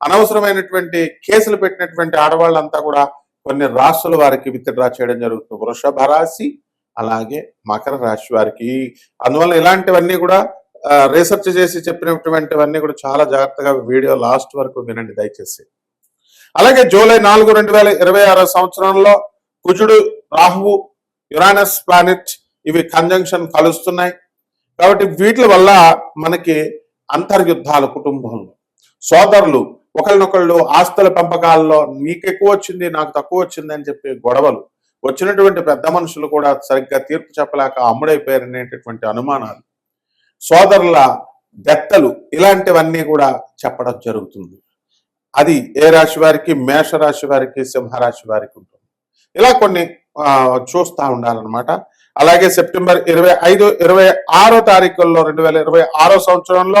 అనవసరమైనటువంటి కేసులు పెట్టినటువంటి ఆడవాళ్ళంతా కూడా కొన్ని రాశుల వారికి విత్డ్రా చేయడం జరుగుతుంది. వృషభ రాశి అలాగే మకర రాశి వారికి. అందువల్ల ఇలాంటివన్నీ కూడా రీసెర్చ్ చేసి చెప్పినటువంటివన్నీ కూడా చాలా జాగ్రత్తగా వీడియో లాస్ట్ వరకు వినండి దయచేసి. అలాగే జూలై నాలుగు రెండు వేల ఇరవై ఆరో సంవత్సరంలో కుజుడు రాహువు యురానస్ ప్లానెట్ ఇవి కంజంక్షన్ కలుస్తున్నాయి. కాబట్టి వీటి వల్ల మనకి అంతర్యుద్ధాలు కుటుంబంలో సోదరులు ఒకరినొకళ్ళు ఆస్తుల పెంపకాల్లో నీకు ఎక్కువ వచ్చింది నాకు తక్కువ వచ్చింది అని చెప్పి గొడవలు వచ్చినటువంటి పెద్ద మనుషులు కూడా సరిగ్గా తీర్పు చెప్పలేక అమ్ముడైపోయారు అనేటటువంటి అనుమానాలు. సోదరుల దెత్తలు ఇలాంటివన్నీ కూడా చెప్పడం జరుగుతుంది. అది ఏ రాశి వారికి? మేష రాశి వారికి సింహరాశి వారికి ఉంటుంది. ఇలా కొన్ని చూస్తూ చూస్తా ఉండాలన్నమాట. అలాగే సెప్టెంబర్ ఇరవై ఐదు ఇరవై ఆరో తారీఖుల్లో రెండు వేల ఇరవై ఆరో సంవత్సరంలో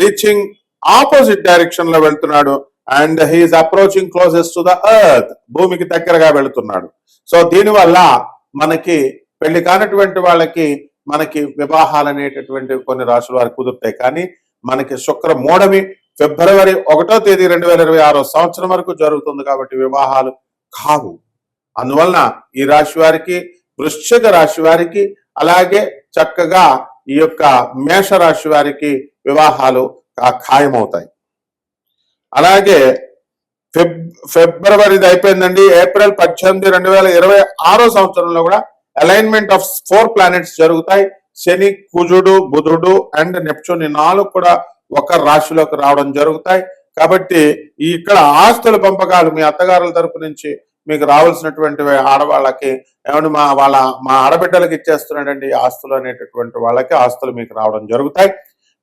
రీచింగ్ ఆపోజిట్ డైరెక్షన్లో వెళ్తున్నాడు. And he's approaching closest to the earth భూమికి దగ్గరగా వెళుతున్నాడు. సో దీనివల్ల మనకి పెళ్ళి కానటువంటి వాళ్ళకి మనకి వివాహాలు అనేటటువంటి కొన్ని రాశులు వారికి కుదురుతాయి. కానీ మనకి శుక్ర మూడమి ఫిబ్రవరి ఒకటో తేదీ రెండు వేల ఇరవై ఆరో సంవత్సరం వరకు జరుగుతుంది కాబట్టి వివాహాలు కావు. అందువలన ఈ రాశి వారికి వృశ్చిక రాశి వారికి అలాగే చక్కగా ఈ యొక్క మేష రాశి వారికి వివాహాలు ఖాయమవుతాయి. అలాగే ఫిబ్ ఫిబ్రవరిది అయిపోయిందండి. ఏప్రిల్ పద్దెనిమిది రెండు వేల ఇరవై ఆరో సంవత్సరంలో కూడా అలైన్మెంట్ ఆఫ్ ఫోర్ ప్లానెట్స్ జరుగుతాయి. శని కుజుడు బుధుడు అండ్ నెప్చూన్ నాలుగు కూడా ఒక రాశిలోకి రావడం జరుగుతాయి. కాబట్టి ఇక్కడ ఆస్తుల పంపకాలు మీ అత్తగారుల తరపు నుంచి మీకు రావాల్సినటువంటి ఆడవాళ్ళకి ఏమంటే మా వాళ్ళ మా ఆడబిడ్డలకి ఇచ్చేస్తున్నాడండి ఆస్తులు అనేటటువంటి వాళ్ళకి ఆస్తులు మీకు రావడం జరుగుతాయి.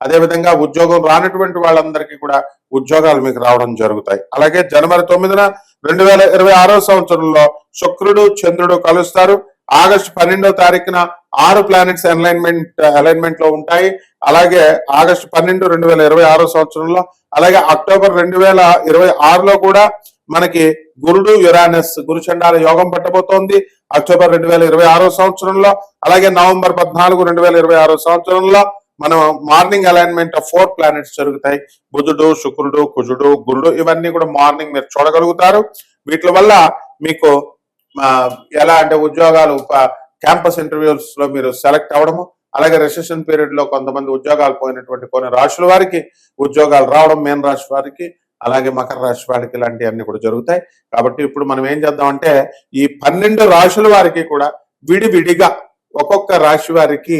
అదేవిధంగా ఉద్యోగం రానటువంటి వాళ్ళందరికీ కూడా ఉద్యోగాలు మీకు రావడం జరుగుతాయి. అలాగే జనవరి తొమ్మిదిన రెండు వేల ఇరవై ఆరో సంవత్సరంలో శుక్రుడు చంద్రుడు కలుస్తారు. ఆగస్టు పన్నెండో తారీఖున ఆరు ప్లానెట్స్ అలైన్మెంట్ అలైన్మెంట్లో ఉంటాయి. అలాగే ఆగస్టు పన్నెండు రెండు వేల ఇరవై ఆరో సంవత్సరంలో అలాగే అక్టోబర్ రెండు వేల ఇరవై ఆరులో కూడా మనకి గురుడు యురానస్ గురుచండాల యోగం పట్టబోతోంది. అక్టోబర్ రెండు వేల ఇరవై ఆరో సంవత్సరంలో అలాగే నవంబర్ పద్నాలుగు రెండు వేల ఇరవై ఆరో సంవత్సరంలో మనం morning alignment of four planets జరుగుతాయి. బుధుడు శుక్రుడు కుజుడు గురుడు ఇవన్నీ కూడా మార్నింగ్ మీరు చూడగలుగుతారు. వీటి వల్ల మీకు ఎలా అంటే ఉద్యోగాలు క్యాంపస్ ఇంటర్వ్యూస్లో మీరు సెలెక్ట్ అవ్వడము అలాగే రెసెషన్ పీరియడ్లో కొంతమంది ఉద్యోగాలు పోయినటువంటి కొన్ని రాశుల వారికి ఉద్యోగాలు రావడం మేన్ రాశి వారికి అలాగే మకర రాశి వారికి ఇలాంటివన్నీ కూడా జరుగుతాయి. కాబట్టి ఇప్పుడు మనం ఏం చేద్దామంటే ఈ పన్నెండు రాశుల వారికి కూడా విడివిడిగా ఒక్కొక్క రాశి వారికి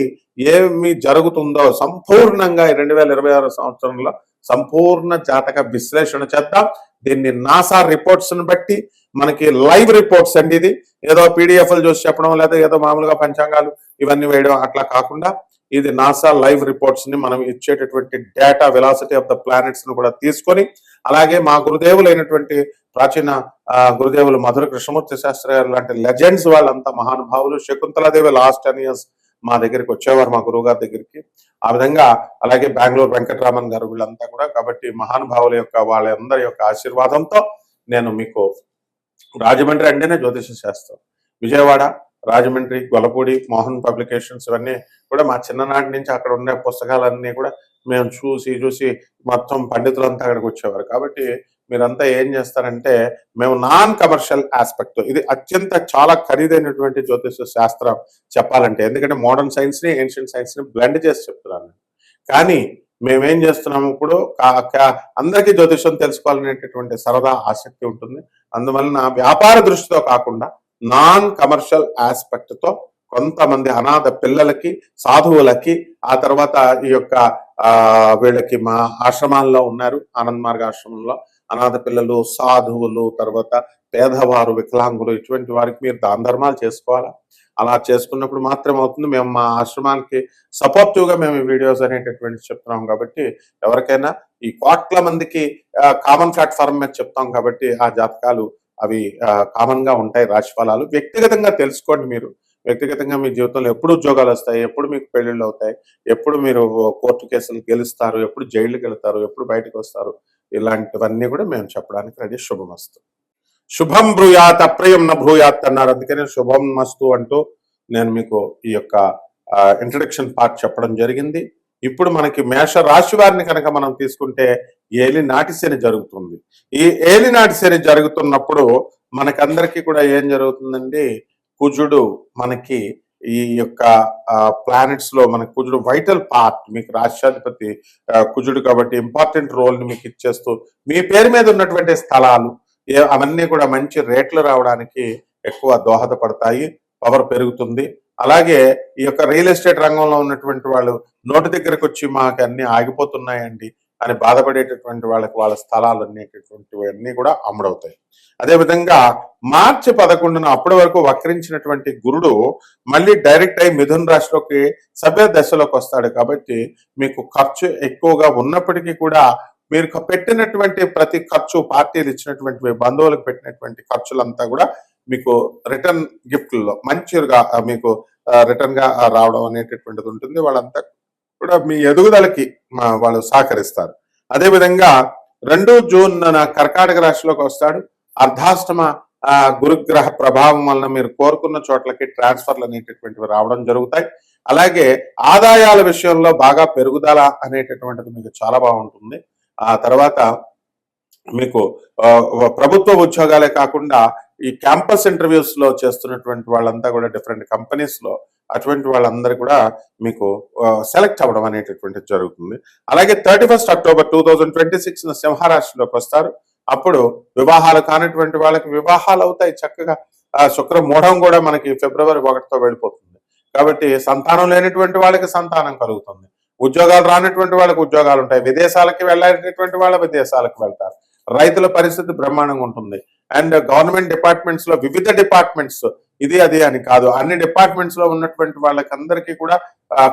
ఏమి జరుగుతుందో సంపూర్ణంగా రెండు వేల ఇరవై ఆరు సంవత్సరంలో సంపూర్ణ జాతక విశ్లేషణ చేద్దాం. దీన్ని నాసా రిపోర్ట్స్ని బట్టి మనకి లైవ్ రిపోర్ట్స్ అండి ఇది. ఏదో పీడిఎఫ్లు చూసి చెప్పడం లేదా ఏదో మామూలుగా పంచాంగాలు ఇవన్నీ వేయడం అట్లా కాకుండా ఇది నాసా లైవ్ రిపోర్ట్స్ని మనం ఇచ్చేటటువంటి డేటా వెలాసిటీ ఆఫ్ ద ప్లానెట్స్ను కూడా తీసుకొని అలాగే మా గురుదేవులైనటువంటి ప్రాచీన గురుదేవులు మధుర కృష్ణమూర్తి శాస్త్రి గారు లాంటి లెజెండ్స్ వాళ్ళంతా మహానుభావులు శకుంతలాదేవి లాస్ట్ టెన్ ఇయర్స్ మా దగ్గరికి వచ్చేవారు మా గురువు గారి దగ్గరికి. ఆ విధంగా అలాగే బెంగళూరు వెంకటరామన్ గారు వీళ్ళంతా కూడా కాబట్టి మహానుభావుల యొక్క వాళ్ళందరి యొక్క ఆశీర్వాదంతో నేను మీకు రాజమండ్రి అంటేనే జ్యోతిష శాస్త్రం. విజయవాడ రాజమండ్రి గొలపూడి మోహన్ పబ్లికేషన్స్ ఇవన్నీ కూడా మా చిన్ననాటి నుంచి అక్కడ ఉండే పుస్తకాలన్నీ కూడా మేము చూసి చూసి మొత్తం పండితులంతా అక్కడికి వచ్చేవారు. కాబట్టి మీరంతా ఏం చేస్తారంటే మేము నాన్ కమర్షియల్ ఆస్పెక్ట్ ఇది అత్యంత చాలా ఖరీదైనటువంటి జ్యోతిష శాస్త్రం చెప్పాలంటే. ఎందుకంటే మోడర్న్ సైన్స్ని ఏన్షియంట్ సైన్స్ని బ్లెండ్ చేసి చెప్తున్నాను కానీ మేమేం చేస్తున్నాము ఇప్పుడు కా- అందరికీ జ్యోతిషం తెలుసుకోవాలనేటటువంటి సరదా ఆసక్తి ఉంటుంది. అందువలన వ్యాపార దృష్టితో కాకుండా నాన్ కమర్షియల్ ఆస్పెక్ట్తో కొంతమంది అనాథ పిల్లలకి సాధువులకి ఆ తర్వాత ఈ యొక్క వీళ్ళకి మా ఆశ్రమాల్లో ఉన్నారు ఆనంద్ మార్గ ఆశ్రమంలో. అనాథ పిల్లలు సాధువులు తర్వాత పేదవారు వికలాంగులు ఇటువంటి వారికి మీరు దాన ధర్మాలు చేసుకోవాలా? అలా చేసుకున్నప్పుడు మాత్రం అవుతుంది. మేము మా ఆశ్రమానికి సపోర్టివ్గా మేము ఈ వీడియోస్ అనేటటువంటి చెప్తున్నాం కాబట్టి ఎవరికైనా ఈ కోట్ల మందికి కామన్ ప్లాట్ఫామ్ మీద చెప్తాం కాబట్టి ఆ జాతకాలు అవి కామన్గా ఉంటాయి. రాశిఫలాలు వ్యక్తిగతంగా తెలుసుకోండి మీరు. వ్యక్తిగతంగా మీ జీవితంలో ఎప్పుడు ఉద్యోగాలు వస్తాయి ఎప్పుడు మీకు పెళ్ళిళ్ళు అవుతాయి ఎప్పుడు మీరు కోర్టు కేసులు గెలుస్తారు ఎప్పుడు జైలుకి వెళ్తారు ఎప్పుడు బయటకు వస్తారు ఇలాంటివన్నీ కూడా మేము చెప్పడానికి రెడీ. శుభమస్తు శుభం బ్రూయాత్ అప్రయం న బ్రూయాత్ అన్నారు. అందుకనే శుభం మస్తు అంటూ నేను మీకు ఈ యొక్క ఇంట్రడక్షన్ పార్ట్ చెప్పడం జరిగింది. ఇప్పుడు మనకి మేష రాశి వారిని కనుక మనం తీసుకుంటే ఏలి నాటి శని జరుగుతుంది. ఈ ఏలి నాటి శని జరుగుతున్నప్పుడు మనకందరికీ కూడా ఏం జరుగుతుందండి? కుజుడు మనకి ఈ యొక్క ప్లానెట్స్లో మన కుజుడు వైటల్ పార్ట్ మీకు రాష్ట్రాధిపతి కుజుడు కాబట్టి ఇంపార్టెంట్ రోల్ని మీకు ఇచ్చేస్తూ మీ పేరు మీద ఉన్నటువంటి స్థలాలు అవన్నీ కూడా మంచి రేట్లు రావడానికి ఎక్కువ దోహదపడతాయి పవర్ పెరుగుతుంది. అలాగే ఈ యొక్క రియల్ ఎస్టేట్ రంగంలో ఉన్నటువంటి వాళ్ళు నోటి దగ్గరకు వచ్చి మాకు అన్ని ఆగిపోతున్నాయండి. అని బాధపడేటటువంటి వాళ్ళకి వాళ్ళ స్థలాలు అనేటటువంటివన్నీ కూడా అమ్ముడవుతాయి. అదేవిధంగా మార్చి పదకొండున అప్పటి వరకు వక్రించినటువంటి గురుడు మళ్ళీ డైరెక్ట్ అయి మిథున్ రాశిలోకి సభ్య దశలోకి వస్తాడు కాబట్టి మీకు ఖర్చు ఎక్కువగా ఉన్నప్పటికీ కూడా మీరు పెట్టినటువంటి ప్రతి ఖర్చు పార్టీలు ఇచ్చినటువంటి మీ బంధువులకు పెట్టినటువంటి ఖర్చులంతా కూడా మీకు రిటర్న్ గిఫ్ట్లలో మంచిగా మీకు రిటర్న్గా రావడం అనేటటువంటిది ఉంటుంది. వాళ్ళంతా కూడా మీ ఎదుగుదలకి మా వాళ్ళు సహకరిస్తారు. అదేవిధంగా రెండు జూన్ కర్కాటక రాశిలోకి వస్తాడు. అర్ధాష్టమ ఆ, గురుగ్రహ ప్రభావం వలన మీరు కోరుకున్న చోట్లకి ట్రాన్స్ఫర్లు అనేటటువంటివి రావడం జరుగుతాయి. అలాగే ఆదాయాల విషయంలో బాగా పెరుగుదల అనేటటువంటిది మీకు చాలా బాగుంటుంది. ఆ తర్వాత మీకు ప్రభుత్వ ఉద్యోగాలే కాకుండా ఈ క్యాంపస్ ఇంటర్వ్యూస్లో చేస్తున్నటువంటి వాళ్ళంతా కూడా డిఫరెంట్ కంపెనీస్లో అటువంటి వాళ్ళందరూ కూడా మీకు సెలెక్ట్ అవ్వడం అనేటటువంటిది జరుగుతుంది. అలాగే thirty first October two thousand twenty six సింహరాశిలోకి వస్తారు. అప్పుడు వివాహాలు కానటువంటి వాళ్ళకి వివాహాలు అవుతాయి. చక్కగా శుక్ర మూఢం కూడా మనకి ఫిబ్రవరి ఒకటితో వెళ్ళిపోతుంది. కాబట్టి సంతానం లేనటువంటి వాళ్ళకి సంతానం కలుగుతుంది. ఉద్యోగాలు రానటువంటి వాళ్ళకి ఉద్యోగాలు ఉంటాయి. విదేశాలకి వెళ్ళేటటువంటి వాళ్ళ విదేశాలకు వెళ్తారు. రైతుల పరిస్థితి బ్రహ్మాండంగా ఉంటుంది. అండ్ గవర్నమెంట్ డిపార్ట్మెంట్స్లో వివిధ డిపార్ట్మెంట్స్ ఇది అది అని కాదు. అన్ని డిపార్ట్మెంట్స్లో ఉన్నటువంటి వాళ్ళకందరికీ కూడా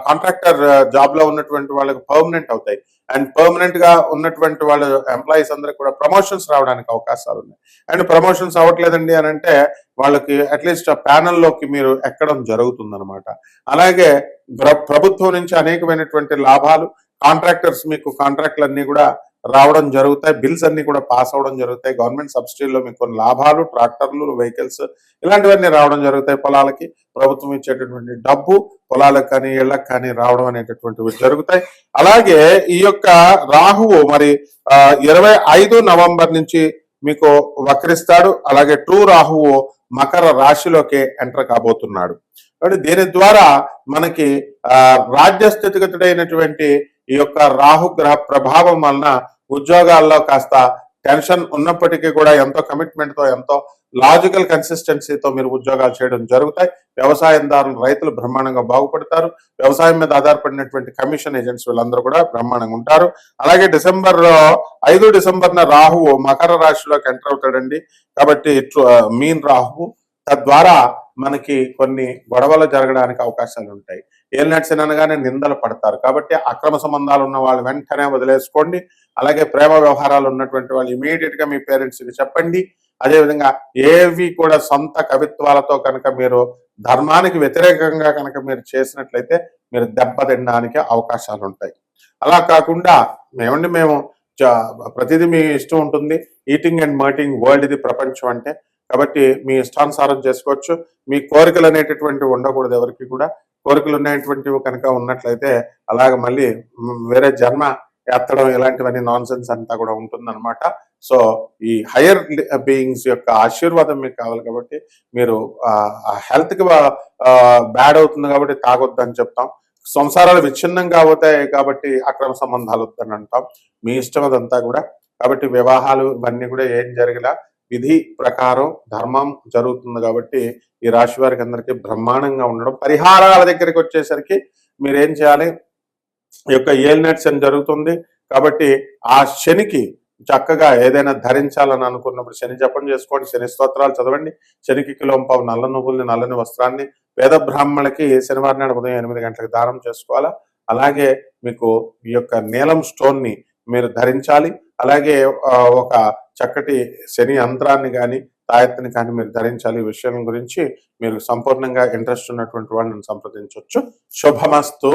కాంట్రాక్టర్ జాబ్లో ఉన్నటువంటి వాళ్ళకి పర్మనెంట్ అవుతాయి. అండ్ పర్మనెంట్గా ఉన్నటువంటి వాళ్ళ ఎంప్లాయీస్ అందరికి కూడా ప్రమోషన్స్ రావడానికి అవకాశాలు ఉన్నాయి. అండ్ ప్రమోషన్స్ అవ్వట్లేదండి అని అంటే వాళ్ళకి అట్లీస్ట్ ప్యానల్లోకి మీరు ఎక్కడం జరుగుతుంది అలాగే ప్రభుత్వం నుంచి అనేకమైనటువంటి లాభాలు కాంట్రాక్టర్స్ మీకు కాంట్రాక్ట్లు అన్ని కూడా రావడం జరుగుతాయి బిల్స్ అన్ని కూడా పాస్ అవడం జరుగుతాయి. గవర్నమెంట్ సబ్సిడీలో మీకు కొన్ని లాభాలు ట్రాక్టర్లు వెహికల్స్ ఇలాంటివన్నీ రావడం జరుగుతాయి పొలాలకి. ప్రభుత్వం ఇచ్చేటటువంటి డబ్బు పొలాలకు కానీ ఇళ్ళకు కానీ రావడం అనేటటువంటివి జరుగుతాయి. అలాగే ఈ యొక్క రాహువు మరి ఇరవై ఐదు నవంబర్ నుంచి మీకు వక్రిస్తాడు. అలాగే టూ రాహువు మకర రాశిలోకి ఎంటర్ కాబోతున్నాడు. కాబట్టి దీని ద్వారా మనకి ఆ రాజ్య స్థితిగతుడైనటువంటి ఈ యొక్క రాహుగ్రహ ప్రభావం వలన ఉద్యోగాల్లో కాస్త టెన్షన్ ఉన్నప్పటికీ కూడా ఎంతో కమిట్మెంట్తో ఎంతో లాజికల్ కన్సిస్టెన్సీతో మీరు ఉద్యోగాలు చేయడం జరుగుతాయి. వ్యవసాయదారులు రైతులు బ్రహ్మాండంగా బాగుపడతారు. వ్యవసాయం మీద ఆధారపడినటువంటి కమిషన్ ఏజెంట్స్ వీళ్ళందరూ కూడా బ్రహ్మాండంగా ఉంటారు. అలాగే డిసెంబర్లో ఐదు డిసెంబర్ న రాహువు మకర రాశిలోకి ఎంటర్ అవుతాడండి. కాబట్టి మీన్ రాహువు. తద్వారా మనకి కొన్ని గొడవలు జరగడానికి అవకాశాలు ఉంటాయి. ఏలినట్స్ అనగానే నిందలు పడతారు. కాబట్టి అక్రమ సంబంధాలు ఉన్న వాళ్ళు వెంటనే వదిలేసుకోండి. అలాగే ప్రేమ వ్యవహారాలు ఉన్నటువంటి వాళ్ళు ఇమీడియట్గా మీ పేరెంట్స్కి చెప్పండి. అదేవిధంగా ఏవి కూడా సొంత కవిత్వాలతో కనుక మీరు ధర్మానికి వ్యతిరేకంగా కనుక మీరు చేసినట్లయితే మీరు దెబ్బతినడానికి అవకాశాలు ఉంటాయి. అలా కాకుండా మేమండి మేము ప్రతిదీ మీ ఇష్టం ఉంటుంది. ఈటింగ్ అండ్ మర్టింగ్ వరల్డ్ ఇది ప్రపంచం అంటే. కాబట్టి మీ ఇష్టానుసారం చేసుకోవచ్చు. మీ కోరికలు అనేటటువంటివి ఉండకూడదు ఎవరికి కూడా. కోరికలు ఉన్నటువంటివి కనుక ఉన్నట్లయితే అలాగ మళ్ళీ వేరే జన్మ ఎత్తడం ఇలాంటివన్నీ నాన్ సెన్స్ అంతా కూడా ఉంటుందన్నమాట. సో ఈ హయ్యర్ బీయింగ్స్ యొక్క ఆశీర్వాదం మీకు కావాలి కాబట్టి మీరు హెల్త్కి బ్యాడ్ అవుతుంది కాబట్టి తాగొద్దు అని చెప్తాం. సంసారాలు విచ్ఛిన్నంగా అవుతాయి కాబట్టి అక్రమ సంబంధాలు వద్దని అంటాం. మీ ఇష్టం అదంతా కూడా. కాబట్టి వివాహాలు ఇవన్నీ కూడా ఏం జరిగినా విధి ప్రకారం ధర్మం జరుగుతుంది కాబట్టి ఈ రాశి వారికి అందరికీ బ్రహ్మాండంగా ఉండడం పరిహారాల దగ్గరికి వచ్చేసరికి మీరేం చేయాలి? ఈ యొక్క ఏల్నెట్ శని జరుగుతుంది కాబట్టి ఆ శనికి చక్కగా ఏదైనా ధరించాలని అనుకున్నప్పుడు శని జపం చేసుకోండి శని స్తోత్రాలు చదవండి శనికి కిలోంపావు నల్ల నువ్వుల్ని నల్లని వస్త్రాన్ని వేద బ్రాహ్మణులకి శనివారం నాడు ఉదయం ఎనిమిది గంటలకు దానం చేసుకోవాలా? అలాగే మీకు ఈ యొక్క నీలం స్టోన్ని మీరు ధరించాలి. అలాగే ఒక చక్కటి శని యంత్రాన్ని కానీ తాయత్తిని కానీ మీరు ధరించాలి. ఈ విషయం గురించి మీరు సంపూర్ణంగా ఇంట్రెస్ట్ ఉన్నటువంటి వాళ్ళని సంప్రదించవచ్చు శుభమస్తు.